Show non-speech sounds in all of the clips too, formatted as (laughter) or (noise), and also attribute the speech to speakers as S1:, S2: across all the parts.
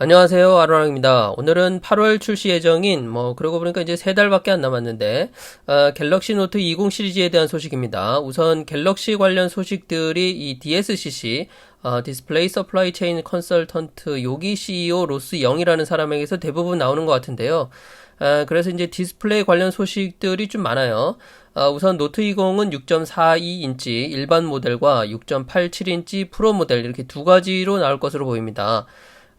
S1: 안녕하세요. 아로랑입니다. 오늘은 8월 출시 예정인, 뭐, 그러고 보니까 이제 세 달밖에 안 남았는데, 어, 갤럭시 노트 20 시리즈에 대한 소식입니다. 우선 갤럭시 관련 소식들이 이 DSCC, 어, 디스플레이 서플라이 체인 컨설턴트 요기 CEO 로스 0이라는 사람에게서 대부분 나오는 것 같은데요. 아, 그래서 이제 디스플레이 관련 소식들이 좀 많아요. 아, 우선 노트 20은 6.42인치 일반 모델과 6.87인치 프로 모델 이렇게 두 가지로 나올 것으로 보입니다.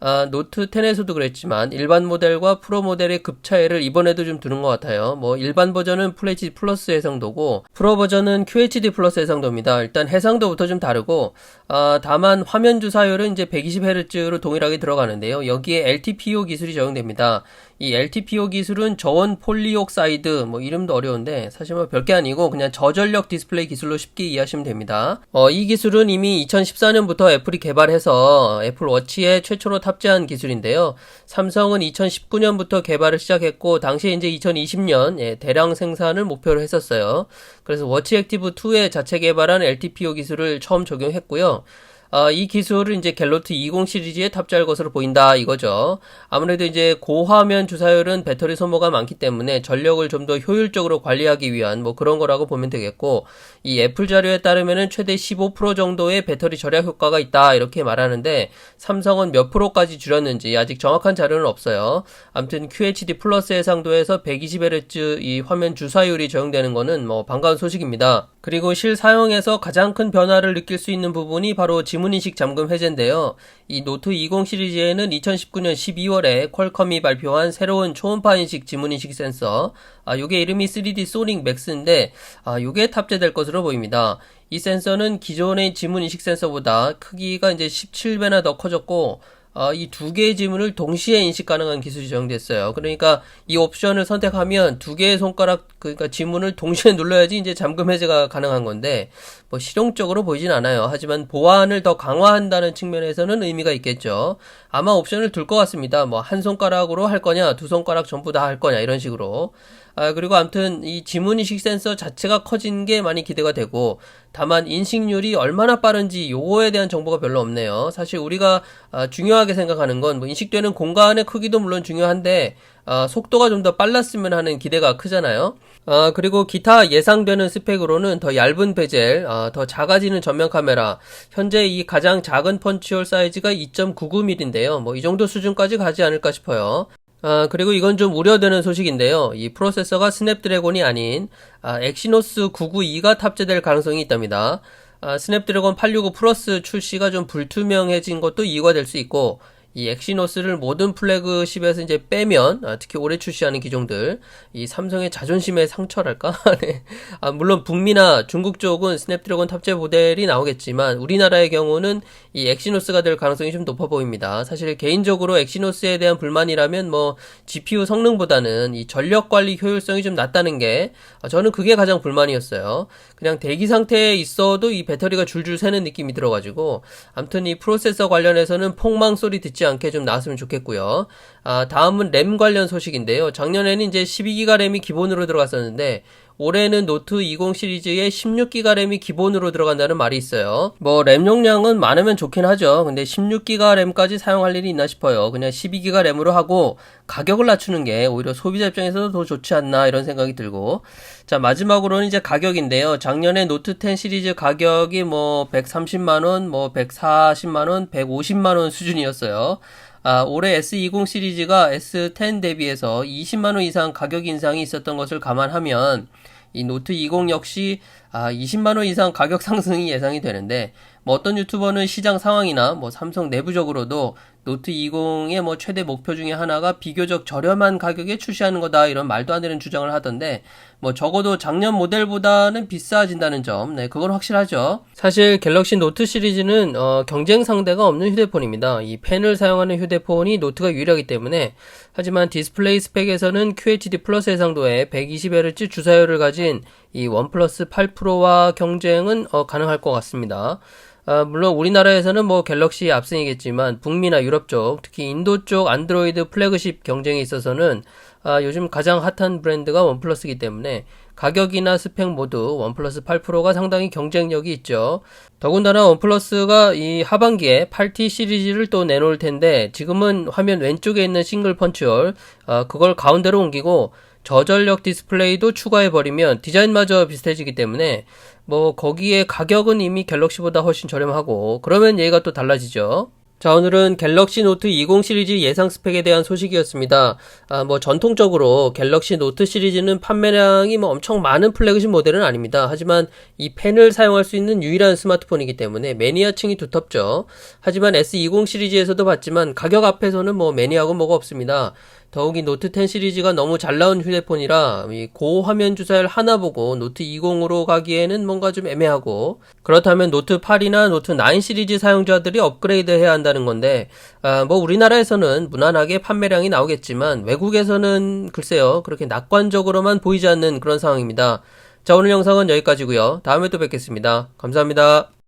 S1: 아, 노트 10에서도 그랬지만 일반 모델과 프로 모델의 급 차이를 이번에도 좀 두는 것 같아요. 뭐 일반 버전은 FHD 플러스 해상도고 프로 버전은 QHD 플러스 해상도입니다. 일단 해상도부터 좀 다르고 아, 다만 화면 주사율은 이제 120Hz로 동일하게 들어가는데요. 여기에 LTPO 기술이 적용됩니다. 이 LTPO 기술은 저온 폴리옥사이드 뭐 이름도 어려운데 사실 뭐 별게 아니고 그냥 저전력 디스플레이 기술로 쉽게 이해하시면 됩니다. 어, 이 기술은 이미 2014년부터 애플이 개발해서 애플 워치에 최초로 탑재한 기술인데요. 삼성은 2019년부터 개발을 시작했고 당시에 이제 2020년 예, 대량 생산을 목표로 했었어요. 그래서 워치 액티브 2에 자체 개발한 LTPO 기술을 처음 적용했고요. 어, 이 기술을 이제 갤로트 20 시리즈에 탑재할 것으로 보인다 이거죠. 아무래도 이제 고화면 주사율은 배터리 소모가 많기 때문에 전력을 좀 더 효율적으로 관리하기 위한 뭐 그런 거라고 보면 되겠고 이 애플 자료에 따르면은 최대 15% 정도의 배터리 절약 효과가 있다 이렇게 말하는데 삼성은 몇 프로까지 줄였는지 아직 정확한 자료는 없어요. 아무튼 QHD 플러스 해상도에서 120Hz 이 화면 주사율이 적용되는 거는 뭐 반가운 소식입니다. 그리고 실사용에서 가장 큰 변화를 느낄 수 있는 부분이 바로 지문 인식 잠금 해제인데요. 이 노트 20 시리즈에는 2019년 12월에 퀄컴이 발표한 새로운 초음파 인식 지문인식 센서, 아, 요게 이름이 3D 소닉 맥스인데, 아, 요게 탑재될 것으로 보입니다. 이 센서는 기존의 지문인식 센서보다 크기가 이제 17배나 더 커졌고, 어, 이 두 개의 지문을 동시에 인식 가능한 기술이 적용됐어요. 그러니까 이 옵션을 선택하면 두 개의 손가락 그러니까 지문을 동시에 (laughs) 눌러야지 이제 잠금 해제가 가능한 건데 뭐 실용적으로 보이진 않아요. 하지만 보안을 더 강화한다는 측면에서는 의미가 있겠죠. 아마 옵션을 둘 것 같습니다. 뭐 한 손가락으로 할 거냐, 두 손가락 전부 다 할 거냐 이런 식으로. 아, 그리고 아무튼 이 지문인식 센서 자체가 커진 게 많이 기대가 되고 다만 인식률이 얼마나 빠른지 요거에 대한 정보가 별로 없네요. 사실 우리가 아, 중요하게 생각하는 건 뭐 인식되는 공간의 크기도 물론 중요한데 아, 속도가 좀 더 빨랐으면 하는 기대가 크잖아요. 아, 그리고 기타 예상되는 스펙으로는 더 얇은 베젤, 아, 더 작아지는 전면 카메라, 현재 이 가장 작은 펀치홀 사이즈가 2.99mm인데요. 뭐 이 정도 수준까지 가지 않을까 싶어요. 아, 그리고 이건 좀 우려되는 소식인데요. 이 프로세서가 스냅드래곤이 아닌 아, 엑시노스 992가 탑재될 가능성이 있답니다. 아, 스냅드래곤 865 플러스 출시가 좀 불투명해진 것도 이유가 될 수 있고 이 엑시노스를 모든 플래그십에서 이제 빼면 아, 특히 올해 출시하는 기종들 이 삼성의 자존심의 상처랄까? (laughs) 네. 아, 물론 북미나 중국 쪽은 스냅드래곤 탑재 모델이 나오겠지만 우리나라의 경우는 이 엑시노스가 될 가능성이 좀 높아 보입니다. 사실 개인적으로 엑시노스에 대한 불만이라면 뭐 GPU 성능보다는 이 전력 관리 효율성이 좀 낮다는 게 아, 저는 그게 가장 불만이었어요. 그냥 대기 상태에 있어도 이 배터리가 줄줄 새는 느낌이 들어가지고 아무튼 이 프로세서 관련해서는 폭망 소리 듣지 않게 좀 나왔으면 좋겠고요. 아, 다음은 램 관련 소식인데요. 작년에는 이제 12기가 램이 기본으로 들어갔었는데 올해는 노트 20 시리즈에 16기가 램이 기본으로 들어간다는 말이 있어요. 뭐 램 용량은 많으면 좋긴 하죠. 근데 16기가 램까지 사용할 일이 있나 싶어요. 그냥 12기가 램으로 하고 가격을 낮추는 게 오히려 소비자 입장에서도 더 좋지 않나 이런 생각이 들고. 자, 마지막으로는 이제 가격인데요. 작년에 노트 10 시리즈 가격이 뭐 130만 원, 뭐 140만 원, 150만 원 수준이었어요. 아, 올해 S20 시리즈가 S10 대비해서 20만원 이상 가격 인상이 있었던 것을 감안하면 이 노트 20 역시 아, 20만원 이상 가격 상승이 예상이 되는데 뭐 어떤 유튜버는 시장 상황이나 뭐 삼성 내부적으로도 노트 20의 뭐 최대 목표 중에 하나가 비교적 저렴한 가격에 출시하는 거다 이런 말도 안 되는 주장을 하던데 뭐 적어도 작년 모델보다는 비싸진다는 점, 네 그건 확실하죠. 사실 갤럭시 노트 시리즈는 어, 경쟁 상대가 없는 휴대폰입니다. 이 펜을 사용하는 휴대폰이 노트가 유일하기 때문에 하지만 디스플레이 스펙에서는 QHD 플러스 해상도에 120Hz 주사율을 가진 이 원플러스 8 프로와 경쟁은 어, 가능할 것 같습니다. 아, 물론 우리나라에서는 뭐 갤럭시 압승이겠지만 북미나 유럽 쪽, 특히 인도 쪽 안드로이드 플래그십 경쟁에 있어서는 아, 요즘 가장 핫한 브랜드가 원플러스이기 때문에 가격이나 스펙 모두 원플러스 8 프로가 상당히 경쟁력이 있죠. 더군다나 원플러스가 이 하반기에 8T 시리즈를 또 내놓을 텐데 지금은 화면 왼쪽에 있는 싱글 펀치홀 아, 그걸 가운데로 옮기고 저전력 디스플레이도 추가해버리면 디자인마저 비슷해지기 때문에 뭐 거기에 가격은 이미 갤럭시보다 훨씬 저렴하고 그러면 얘가 또 달라지죠. 자, 오늘은 갤럭시 노트 20 시리즈 예상 스펙에 대한 소식이었습니다. 아, 뭐, 전통적으로 갤럭시 노트 시리즈는 판매량이 뭐 엄청 많은 플래그십 모델은 아닙니다. 하지만 이 펜을 사용할 수 있는 유일한 스마트폰이기 때문에 매니아층이 두텁죠. 하지만 S20 시리즈에서도 봤지만 가격 앞에서는 뭐 매니아고 뭐가 없습니다. 더욱이 노트 10 시리즈가 너무 잘 나온 휴대폰이라 이 고화면 주사를 하나 보고 노트 20으로 가기에는 뭔가 좀 애매하고 그렇다면 노트 8이나 노트 9 시리즈 사용자들이 업그레이드 해야 한다는 건데 아, 뭐 우리나라에서는 무난하게 판매량이 나오겠지만 외국에서는 글쎄요 그렇게 낙관적으로만 보이지 않는 그런 상황입니다. 자 오늘 영상은 여기까지고요. 다음에 또 뵙겠습니다. 감사합니다.